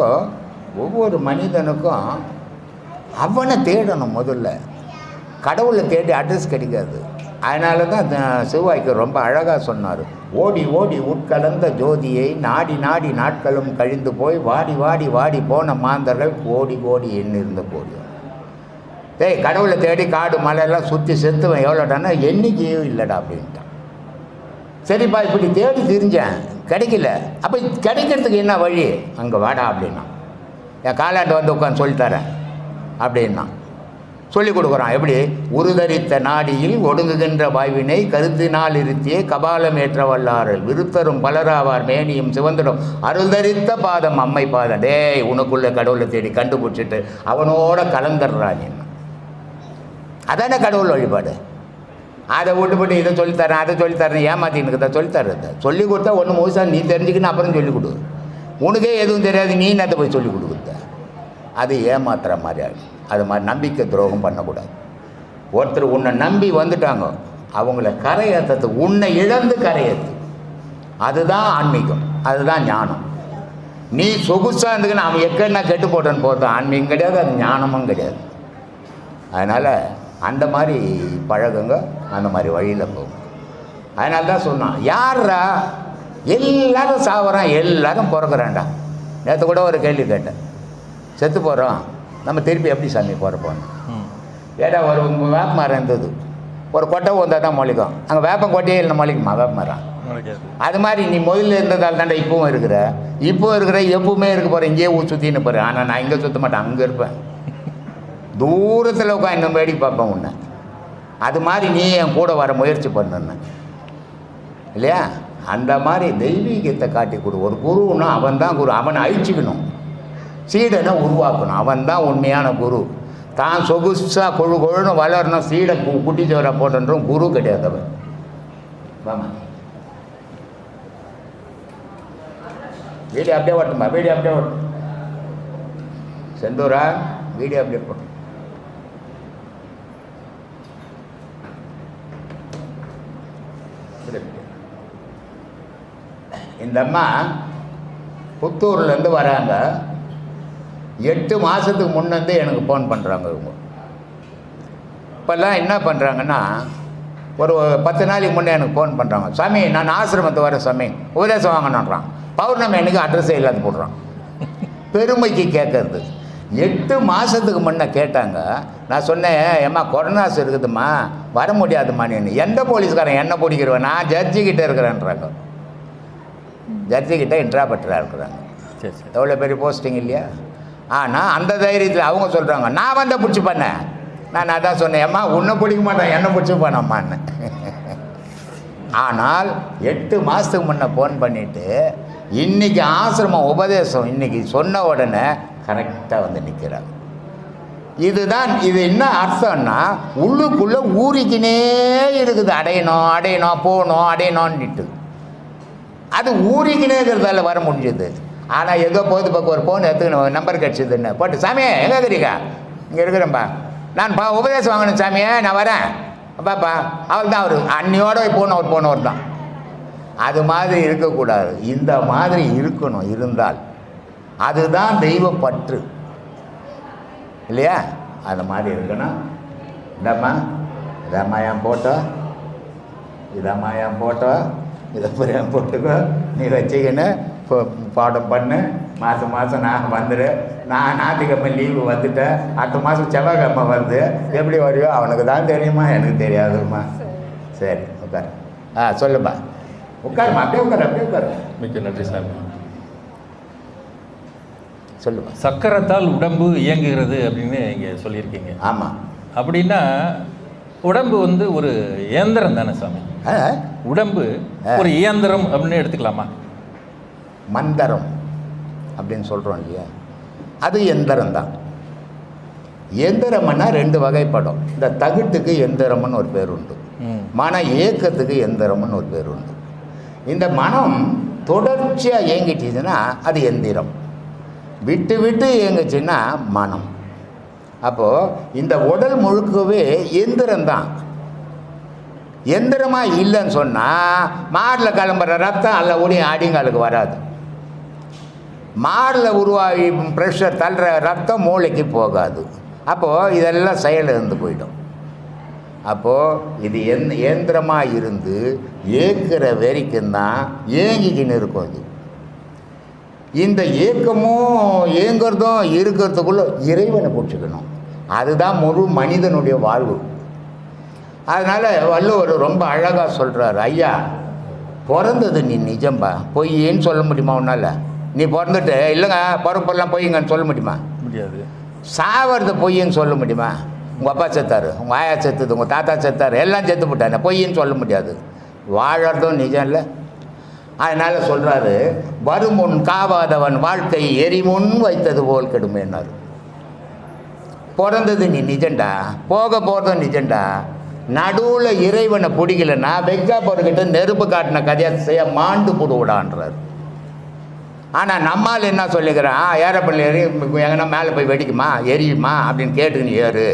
அப்போது ஒவ்வொரு மனிதனுக்கும் அவனை தேடணும் முதல்ல. கடவுளை தேடி அட்ரஸ் கிடைக்காது. அதனால தான் சிவாய்க்கு ரொம்ப அழகாக சொன்னார். ஓடி ஓடி உட்கலந்த ஜோதியை நாடி நாடி நாட்களும் கழிந்து போய் வாடி வாடி வாடி போன மாந்தர்கள் கோடி கோடி எண்ணிருந்த கோடி டேய் கடவுளை தேடி காடு மலையெல்லாம் சுற்றி செத்துவன் எவ்வளோடானா எண்ணிக்கையும் இல்லைடா அப்படின்ட்டான். சரிப்பா இப்படி தேடி திரிஞ்சேன். கிடைக்கல. அப்போ கிடைக்கிறதுக்கு என்ன வழி? அங்கே வாடா அப்படின்னா. என் காலாண்டு வந்து உட்காந்து சொல்லித்தரேன் அப்படின்னா. சொல்லிக் கொடுக்குறான். எப்படி? உருதரித்த நாடியில் ஒடுங்குகின்ற வாய்வினை கருத்தினால் இருத்தியே கபாலம் ஏற்ற வல்லார்கள் விருத்தரும் பலராவார் மேனியும் சிவந்திடும். அருள்தரித்த பாதம் அம்மை பாதம். டேய் உனக்குள்ள கடவுளை தேடி கண்டுபிடிச்சிட்டு அவனோட கலந்துடுறான் என்ன. அதானே கடவுள் வழிபாடு? அதை விட்டு போட்டு இதை சொல்லித்தரேன் அதை சொல்லித்தரேன் ஏமாத்தினுக்கு தான் சொல்லித்தர்றது சொல்லி கொடுத்தா ஒன்று முழுசாக நீ தெரிஞ்சுக்கின்னு அப்புறம் சொல்லிக் கொடு. உனக்கே எதுவும் தெரியாது நீ என்னத்தை போய் சொல்லிக் கொடுக்குற? அது ஏமாத்துற மாதிரி ஆகும் அது மாதிரி நம்பிக்கை துரோகம் பண்ணக்கூடாது. ஒருத்தர் உன்னை நம்பி வந்துட்டாங்க அவங்கள கரையேற்றத்துக்கு உன்னை இழந்து கரையேற்று அதுதான் ஆன்மீகம் அதுதான் ஞானம். நீ சொகுசாக இருந்துக்குன்னு அவன் எக்கன்னா கெட்டு போட்டேன்னு போதும் ஆன்மீகம் கிடையாது அது ஞானமும் கிடையாது. அதனால் அந்த மாதிரி பழகுங்க அந்த மாதிரி வழியில் போகும். அதனால தான் சொன்னான் யார்ரா? எல்லாரும் சாவறான் எல்லாரும் பிறகுறான்டா நேற்று கூட ஒரு கேள்வி கேட்டேன். செத்து போகிறோம் நம்ம திருப்பி எப்படி சாமி பிறப்போம் ஏடா ஒரு வேப்ப மரம் இருந்தது. ஒரு கொட்டை வந்தால் தான் முளைக்கும் அங்கே வேப்பம் கொட்டையே இல்லை முளைக்குமா வேப்ப மரம். அது மாதிரி நீ முதல்ல இருந்ததால் தாண்டா இப்பவும் இருக்கிற. இப்போ இருக்கிற எப்பவுமே இருக்க போகிறேன் இங்கேயே ஊர் சுற்றின்னு போகிறேன் ஆனால் நான் இங்கே சுற்ற மாட்டேன் அங்கே இருப்பேன். தூரத்தில் உட்காந்து வேடிக்கை பார்ப்பேன் உன்னை. அது மாதிரி நீ என் கூட வர முயற்சி பண்ணுன்னு. இல்லையா? அந்த மாதிரி தெய்வீகத்தை காட்டி கொடு. ஒரு குருன்னா அவன் தான் குரு. அவனை அழிச்சிக்கணும். சீடனை உருவாக்கணும். அவன் தான் உண்மையான குரு. தான் சொகுசாக கொழு கொழுன்னு வளரணும். சீடை கு- குட்டி சோரை போட்டன்றோம் குரு கிடையாது அவன். வாமா வீடியோ அப்படியே ஓட்டுமா? வீடியோ அப்படியே ஓட்டு. செந்தூரா வீடியோ அப்படியே போட்டு. இந்த அம்மா புத்தூர்லேருந்து வராங்க. எட்டு மாதத்துக்கு முன்னேருந்து எனக்கு ஃபோன் பண்ணுறாங்க இவங்க. இப்போல்லாம் என்ன பண்ணுறாங்கன்னா ஒரு பத்து நாளைக்கு முன்னே எனக்கு ஃபோன் பண்ணுறாங்க சாமி நான் ஆசிரமத்தை வரேன் சாமி. உபதேசம் வாங்கணுன்றான் பௌர்ணமி எனக்கு அட்ரஸே இல்லாத போடுறான் பெருமைக்கு கேட்கறது. எட்டு மாதத்துக்கு முன்னே கேட்டாங்க. நான் சொன்னேன் ஏம்மா கொரோனாஸ் இருக்குதும்மா வர முடியாதும்மா நீ. எந்த போலீஸ்காரன் என்ன பிடிக்கிறவன்? நான் ஜட்ஜிக்கிட்டே இருக்கிறேன்றாங்க. ஜட்ஜி கிட்ட இன்ட்ராபட்டராக இருக்கிறாங்க. சரி சரி. எவ்வளோ பெரிய போஸ்டிங் இல்லையா? ஆனால் அந்த தைரியத்தில் அவங்க சொல்கிறாங்க நான் வந்த பிடிச்சி பண்ணேன். நான் அதான் சொன்னேன் அம்மா உன்னை பிடிக்க மாட்டேன் என்னை பிடிச்சி பண்ணம்மான்னு. ஆனால் எட்டு மாதத்துக்கு முன்னே ஃபோன் பண்ணிவிட்டு இன்றைக்கி ஆசிரமம் உபதேசம் இன்றைக்கி சொன்ன உடனே கரெக்டாக வந்து நிற்கிறாங்க இதுதான் இது என்ன அர்த்தம்னா உள்ளுக்குள்ளே ஊறிக்கினே இருக்குது. அடையணும் அடையணும் போகணும் அடையணும்னுட்டு அது ஊறிக்கினே இருக்கிறதால வர முடிஞ்சது. ஆனால் ஏதோ போது பக்கம் ஒரு ஃபோன் எடுத்துக்கணும் நம்பர் கிடச்சிதுன்னு. போட்டு சாமியே எங்கே இருக்கிறீங்க? இங்கே இருக்கிறேன்ப்பா நான் பா உபதேசம் வாங்கணும் சாமியே நான் வரேன். பாப்பா அவள் தான் அவர் அன்னியோட போனவர் போனவர் தான். அது மாதிரி இருக்கக்கூடாது. இந்த மாதிரி இருக்கணும் இருந்தால். அதுதான் தெய்வப்பற்று இல்லையா? அந்த மாதிரி இருக்கணும். இந்தம்மா இதம்மா என் போட்டோ இதம்மா என் போட்டோ இதை என் போட்டுக்கோ. நீ வச்சுக்கின்னு இப்போ பாடம் பண்ணு. மாதம் மாதம் நான் வந்துடு நான் ஞாயிற்றுக்கிழமை லீவு வந்துட்டேன். அடுத்த மாதம் செவ்வாய்க்கிழமை வருது. எப்படி வரையோ அவனுக்கு தான் தெரியுமா? எனக்கு தெரியாதும்மா. சரி உட்கார். ஆ சொல்லுப்பா உட்காருமா அப்படியே உட்காரு அப்படியே உட்காரு. மிக்க நன்றி சாமி. சொல்லுப்பா சக்கரத்தால் உடம்பு இயங்குகிறது அப்படின்னு இங்கே சொல்லியிருக்கீங்க. ஆமாம் அப்படின்னா உடம்பு வந்து ஒரு இயந்திரம் தானே சாமி? உடம்பு ஒரு இயந்திரம் அப்படின்னு எடுத்துக்கலாமா? மந்தரம் அப்படின்னு சொல்கிறோம் இல்லையா? அது எந்திரம் தான். எந்திரம்னா ரெண்டு வகைப்படும். இந்த தகுட்டுக்கு எந்திரம்னு ஒரு பேர் உண்டு. மன ஏக்கத்துக்கு எந்திரம்னு ஒரு பேர் உண்டு. இந்த மனம் தொடர்ச்சியாக இயங்கிட்டுச்சுன்னா அது எந்திரம் விட்டு விட்டு இயங்குச்சுன்னா மனம். அப்போது இந்த உடல் முழுக்கவே எந்திரம் தான். எந்திரமாக இல்லைன்னு சொன்னால் மாடில் கிளம்புற ரத்தம் அல்ல ஒளியும் ஆடிங்காலுக்கு வராது. மாரில் உருவாகி ப்ரெஷர் தள்ளுற ரத்தம் மூளைக்கு போகாது. அப்போது இதெல்லாம் செயல் இருந்து போயிடும். அப்போது இது எந் இயந்திரமாக இருந்து ஏற்கிற வரைக்கும் தான் ஏங்கிக்கின்னு இருக்கும் அது இந்த ஏக்கமும் ஏங்கிறதும் இருக்கிறதுக்குள்ளே இறைவனை பிடிச்சிக்கணும். அதுதான் முழு மனிதனுடைய வாழ்வு. அதனால் வள்ளுவர் ரொம்ப அழகாக சொல்கிறார் ஐயா பிறந்தது நீ நிஜம்பா? பொய்ன்னு சொல்ல முடியுமா உன்னால்? நீ பிறந்துட்டு இல்லைங்க பிறப்பெல்லாம் பொய்ங்கன்னு சொல்ல முடியுமா? முடியாது. சாவறது பொய்ன்னு சொல்ல முடியுமா? உங்கள் அப்பா செத்தாரு உங்கள் ஆயா செத்துது உங்கள் தாத்தா செத்தாரு எல்லாம் செத்து போட்டாங்க பொய்ன்னு சொல்ல முடியாது. வாழறதும் நிஜம் இல்லை. அதனால் சொல்கிறாரு வருமுன் காவாதவன் வாழ்க்கை எரிமுன் வைத்தது போல் கெடுமேனார் பிறந்தது நீ நிஜண்டா? போக போகிறதும் நிஜண்டா? நடுவில் இறைவனை பிடிக்கலன்னா வெக்கா பொறுக்கிட்ட நெருப்பு காட்டின கதையாக செய்ய மாண்டு போடுவிடான்றார். ஆனால் நம்மால் என்ன சொல்லிக்கிறான் ஏறப்பள்ளி ஏறி எங்கன்னா மேலே போய் வெடிக்குமா? எரியுமா? அப்படின்னு கேட்டுக்கின்னு ஏறு.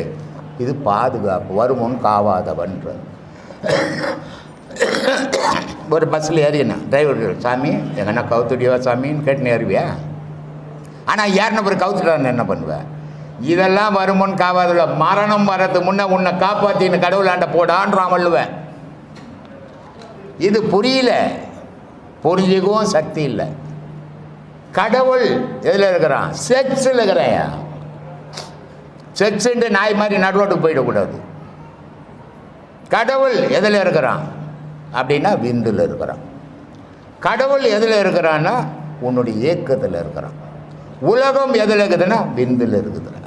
இது பாதுகாப்பு வருமுன் காவாதவன்ற ஒரு பஸ்ஸில் ஏறினா டிரைவர் சாமி எங்கன்னா கவுத்துடியவா சாமின்னு கேட்டுன்னு ஏறுவியா? ஆனால் ஏறின பிறகு கவுத்துட்டான்னு என்ன பண்ணுவேன் இதெல்லாம் வருமுன் காவாதுல மரணம் வர்றதுக்கு முன்னே உன்னை காப்பாற்றின்னு கடவுளாண்ட போடான்றான் வள்ளுவேன். இது புரியல. புரிஞ்சுக்கவும் சக்தி இல்லை. கடவுள் எதில் இருக்கிறான்? செக்ஸில் இருக்கிறையா? செக்ஸுன்ட்டு நாய் மாதிரி நடுவோட்டுக்கு போயிடக்கூடாது. கடவுள் எதில் இருக்கிறான்? அப்படின்னா விந்தில் இருக்கிறான். கடவுள் எதில் இருக்கிறான்னா உன்னுடைய ஏக்கத்தில் இருக்கிறான். உலகம் எதில் இருக்குதுன்னா விந்தில் இருக்குதுடா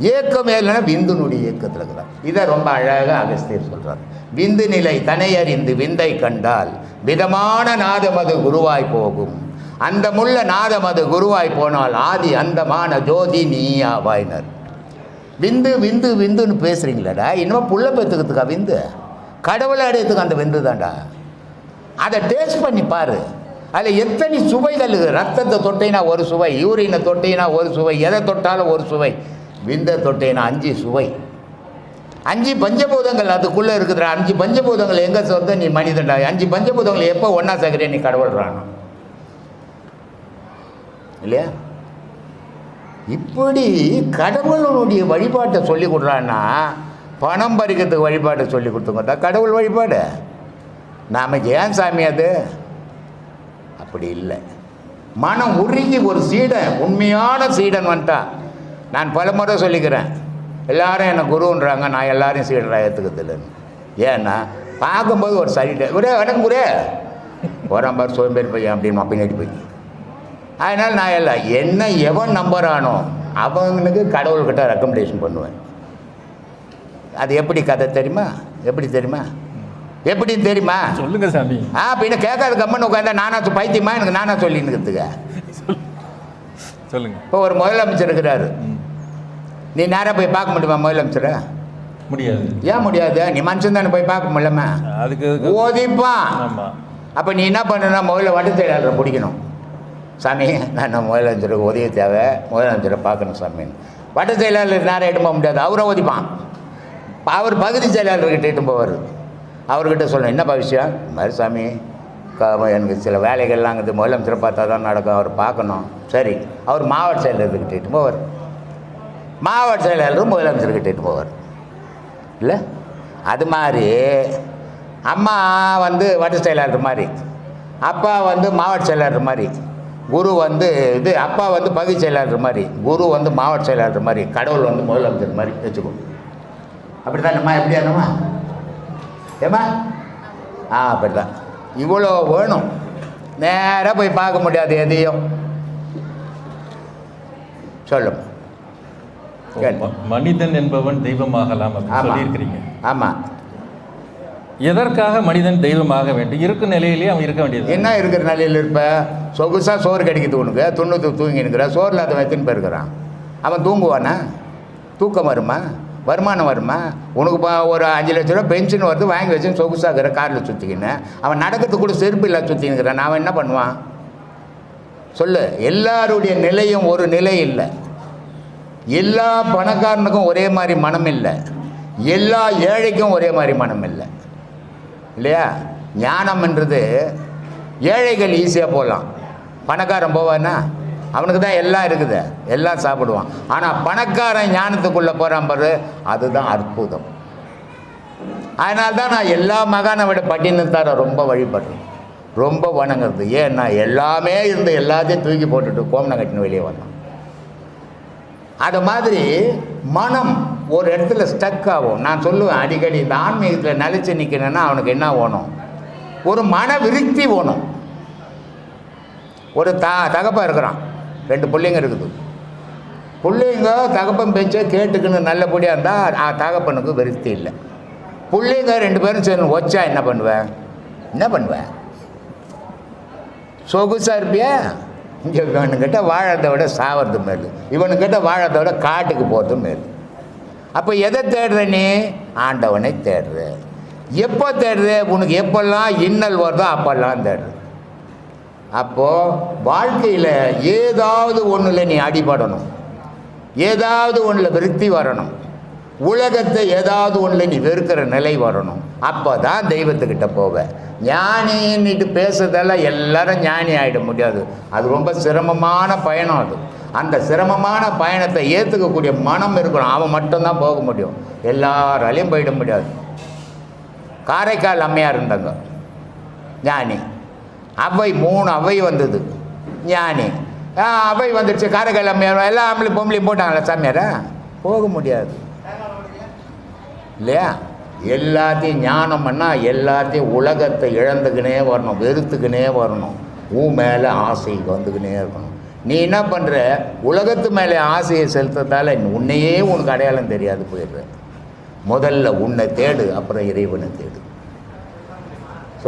ஏக்கம் எதுலன்னா விந்துனுடைய இயக்கத்தில் இருக்கிறார். இதை ரொம்ப அழகாக அகஸ்தியர் சொல்கிறார் விந்து நிலை தனையறிந்து விந்தை கண்டால் விதமான நாதமது குருவாய் போகும். அந்த முள்ள நாதமது குருவாய் போனால் ஆதி அந்தமான ஜோதி நீயாவாயினர் விந்து விந்து விந்துன்னு பேசுகிறீங்களடா இன்னும் புள்ள பெற்றுக்கிறதுக்கா விந்து? கடவுளை அடையத்துக்கு அந்த விந்து தான்டா. அதை டேஸ்ட் பண்ணி பாரு. அதில் எத்தனை சுவைகள் இருக்குது ரத்தத்தை தொட்டினா ஒரு சுவை யூரினை தொட்டினா ஒரு சுவை எதை தொட்டாலும் ஒரு சுவை. விந்த தொட்டேனா அஞ்சு சுவை. அஞ்சு பஞ்சபூதங்கள் அதுக்குள்ளே இருக்குதுடா. அஞ்சு பஞ்சபூதங்கள் எங்கே சொந்த? நீ மனிதன்டா. அஞ்சு பஞ்சபூதங்கள் எப்போ ஒன்றா சேர்க்குறே நீ கடவுள்றானோ இல்லையா? இப்படி கடவுளுடைய வழிபாட்டை சொல்லி கொடுறான்னா பணம் பறிக்கிறதுக்கு வழிபாட்டை சொல்லி கொடுத்துங்கட்டா கடவுள் வழிபாடு. நாம் ஏன் சாமி அது? அப்படி இல்லை. மனம் உருகி ஒரு சீடன் உண்மையான சீடன் வந்துட்டான் நான் பல முறை சொல்லிக்கிறேன். எல்லாரும் என்னை குருன்றாங்க நான் எல்லாரையும் சீடராக ஏற்றுக்கிறதில்லைன்னு ஏன்னா பார்க்கும்போது ஒரு சைடு ஒரே வணக்கம் குரே. ஓராம்பார் சோம்பேறி பையன் அப்படின்னு பின்னாடி போய். அதனால் நான் எல்லாம் என்ன எவன் நம்புறானோ அவனுக்கு கடவுள்கிட்ட ரெக்கமெண்டேஷன் பண்ணுவேன். அது எப்படி கதை தெரியுமா? எப்படி தெரியுமா? எப்படின்னு தெரியுமா? சொல்லுங்க சாமி. ஆ பின்ன கேட்காத கம்மன் உட்காந்தா நானா பைத்தியமா? எனக்கு நானா சொல்லின்னுக்கிறதுக்க சொல்லுங்க. இப்போ ஒரு முதலமைச்சர் இருக்கிறாரு. நீ நேராக போய் பார்க்க முடியுமா முதலமைச்சரை? முடியாது. ஏன் முடியாது? நீ மனுஷன் தானே போய் பார்க்க முடியலமா அதுக்கு ஓதிப்பான் அப்போ நீ என்ன பண்ணணும்னா முதல்ல வட்ட செயலாளரை பிடிக்கணும். சாமி நான் முதலமைச்சருக்கு உதவி தேவை. முதலமைச்சரை பார்க்கணும் சாமின்னு வட்ட செயலாளர் நேரம் எட்டு போக முடியாது. அவரை ஒதிப்பான் அவர் பகுதி செயலாளர்கிட்ட எட்டு போவார். அவர்கிட்ட சொல்லணும். என்னப்பா விஷயம்? மாதிரி சாமி எனக்கு சில வேலைகள்லாம் இருக்குது. முதலமைச்சரை பார்த்தா தான் நடக்கும். அவர் பார்க்கணும். சரி. அவர் மாவட்ட செயலாளர்கிட்ட எட்டு போவார். மாவட்ட செயலாளரும் முதலமைச்சர் எட்டு போவார். இல்லை? அது மாதிரி அம்மா வந்து வட்ட செயலாளர் மாதிரி அப்பா வந்து மாவட்ட செயலாளர் மாதிரி குரு வந்து இது அப்பா வந்து பகுதி செயலாளர் மாதிரி குரு வந்து மாவட்ட செயலாளர் மாதிரி கடவுள் வந்து முதலமைச்சர் மாதிரி வச்சுக்கோ அப்படி தானேம்மா எப்படி என்னம்மா ஏம்மா? ஆ அப்படி தான் இவ்வளோ வேணும். நேராக போய் பார்க்க முடியாது எதையும். சொல்லும் மனிதன் என்பவன் தெய்வமாகலாம் சொல்லியிருக்கிறீங்க. ஆமாம் எதற்காக மனிதன் தெய்வமாக வேண்டும்? இருக்கும் நிலையிலேயே அவன் இருக்க வேண்டியது என்ன இருக்கிற நிலையில் இருப்ப? சொகுசாக சோறு கிடைக்குது உனக்கு. துண்ணூற்று தூங்கி இருக்கிற சோறில் அதை எத்தனை பேர் இருக்கிறான் அவன் தூங்குவானா? தூக்கம் வருமா? வருமானம் வருமா? உனக்கு இப்போ ஒரு அஞ்சு லட்ச ரூபா பென்ஷன் வருது வாங்கி வச்சு சொகுசாகிற காரில் சுற்றிக்கின்னு அவன் நடக்கிறதுக்கு கூட செருப்பு இல்லை சுற்றினுக்கிறான் அவன் என்ன பண்ணுவான்? சொல்லு. எல்லாருடைய நிலையும் ஒரு நிலை இல்லை. எல்லா பணக்காரனுக்கும் ஒரே மாதிரி மனம் இல்லை. எல்லா ஏழைக்கும் ஒரே மாதிரி மனம் இல்லை. இல்லையா? ஞானம்ன்றது ஏழைகள் ஈஸியாக போகலாம் பணக்காரன் போவானா அவனுக்கு தான் எல்லாம் இருக்குது. எல்லாம் சாப்பிடுவான். ஆனால் பணக்காரன் ஞானத்துக்குள்ளே போகிறான் பாரு அதுதான் அற்புதம். அதனால தான் நான் எல்லா மகானை விட பட்டினத்தார ரொம்ப வழிபடுறேன். ரொம்ப வணங்குறது. ஏன்னா எல்லாமே இருந்து எல்லாத்தையும் தூக்கி போட்டுட்டு கோமனை கட்டின வெளியே வந்தான் அது மாதிரி மனம் ஒரு இடத்துல ஸ்டக் ஆகும். நான் சொல்லுவேன் அடிக்கடி இந்த ஆன்மீகத்தில் நிலச்சி நிற்கணும்னா அவனுக்கு என்ன வேணும்? ஒரு மன விருத்தி வேணும். ஒரு த தகப்பன் இருக்கிறான். ரெண்டு பிள்ளைங்க இருக்குது. பிள்ளைங்க தகப்பன் பேச்சை கேட்டுக்கணும் நல்லபடியாக இருந்தால் தகப்பனுக்கு விருத்தி இல்லை. பிள்ளைங்க ரெண்டு பேரும் சேர்ந்து வச்சா என்ன பண்ணுவேன் என்ன பண்ணுவேன் சொகுசாக இருப்பியா? இங்கே இவனுக்கிட்ட வாழறதை விட சாவறது மேல். இவனுக்கிட்ட வாழறதை விட காட்டுக்கு போகிறது மேல். அப்போ எதை தேடுற நீ? ஆண்டவனை தேடுற. எப்போ தேடுற? உனக்கு எப்பெல்லாம் இன்னல் வருதோ அப்பெல்லாம் தேடுற அப்போது வாழ்க்கையில் ஏதாவது ஒன்றில் நீ அடிபடணும். ஏதாவது ஒன்றில் விருத்தி வரணும். உலகத்தை ஏதாவது ஒன்றில் நீ வெறுக்கிற நிலை வரணும். அப்போ தான் தெய்வத்துக்கிட்ட போவ. ஞானின்னுட்டு பேசுறதெல்லாம் எல்லாரும் ஞானி ஆகிட முடியாது. அது ரொம்ப சிரமமான பயணம் அது. அந்த சிரமமான பயணத்தை ஏற்றுக்கக்கூடிய மனம் இருக்கணும். அவன் மட்டும்தான் போக முடியும். எல்லாராலையும் போயிட முடியாது. காரைக்கால் அம்மையார் இருந்தாங்க. ஞானி. அவை மூணு அவை வந்தது. ஞானி. ஆ, அவை வந்துடுச்சு காரைக்கால் அம்மையார் எல்லா ஆம்பளை பொம்பளையும் போட்டாங்களா சாமியாரா? போக முடியாது. இல்லையா? எல்லாத்தையும் ஞானம் பண்ணால் எல்லாத்தையும் உலகத்தை இழந்துக்கினே வரணும் வெறுத்துக்கினே வரணும். உன் மேலே ஆசை வந்துக்கினே இருக்கணும். நீ என்ன பண்ணுற உலகத்து மேலே ஆசையை செலுத்ததால் உன்னையே உனக்கு அடையாளம் தெரியாது போயிடுற. முதல்ல உன்னை தேடு அப்புறம் இறைவனை தேடு.